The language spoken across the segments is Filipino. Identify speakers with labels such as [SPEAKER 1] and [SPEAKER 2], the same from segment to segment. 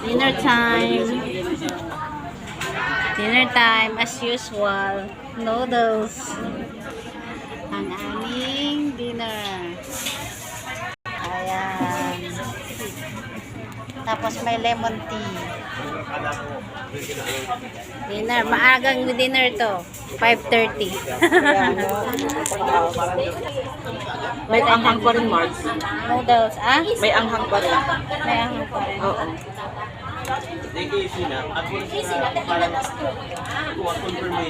[SPEAKER 1] Dinner time. Dinner time as usual. Noodles. Ang aming dinner. Ayan. Tapos may lemon tea. Dinner. Maagang dinner to. 5.30.
[SPEAKER 2] May anghang pa rin, Mark.
[SPEAKER 1] Noodles. Ah?
[SPEAKER 2] May anghang pa rin.
[SPEAKER 1] May ahang pa rin.
[SPEAKER 2] Oo.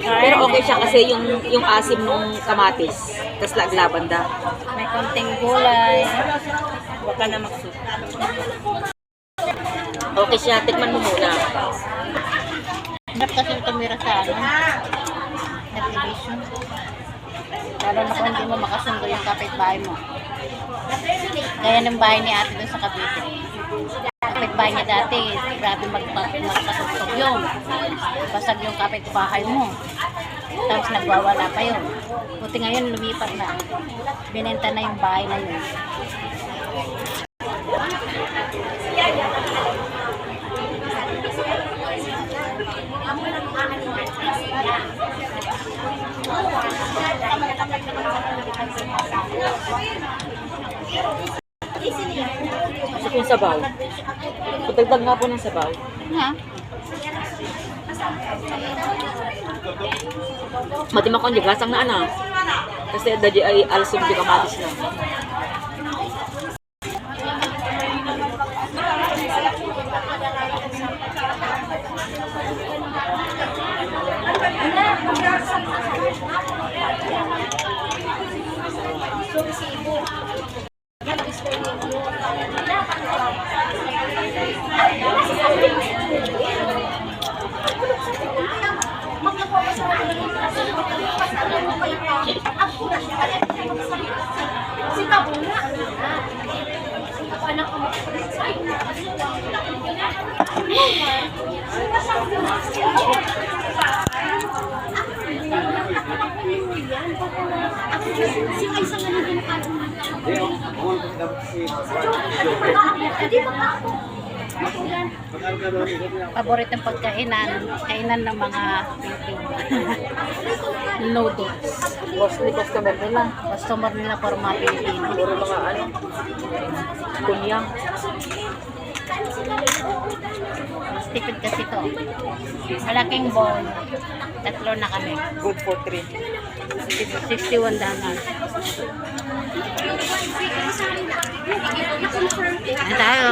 [SPEAKER 2] Pero okay siya kasi yung yung asim nung kamatis. Tapos laglabanda.
[SPEAKER 1] May konting gulay.
[SPEAKER 2] Huwag ka na magsuot. Okay siya. Tikman mo muna.
[SPEAKER 1] Hirap kasi tumira sa ano. Television. Lalo na kung hindi mo makasundo yung kapitbahay mo. Gaya ng bahay ni ate doon sa Cavite. Kapitbahay niya dati, grabe magpa magpatugtog yun. Basag yung kapitbahay mo. Tapos nagwawala pa yun. Buti ngayon lumipat na. Binenta na yung bahay na yun.
[SPEAKER 2] Kasi kung sabaw. Pagdagdag nga po ng sabaw.
[SPEAKER 1] Ha?
[SPEAKER 2] Matima ko hindi gasang na ana. Kasi dadya ay alas yung kamatis na yung resibo. Yan ang score ninyo. Thank you.
[SPEAKER 1] Paboritong pagkainan, kainan ng mga Pilipino. Noodles.
[SPEAKER 2] Mostly customer nila.
[SPEAKER 1] Customer nila for mga Pilipino.
[SPEAKER 2] Puro mga ano. Kunyang.
[SPEAKER 1] Tipid kasi to. Malaking bowl. Tatlo na kami.
[SPEAKER 2] Good for three.
[SPEAKER 1] 61 danas. Ano tayo?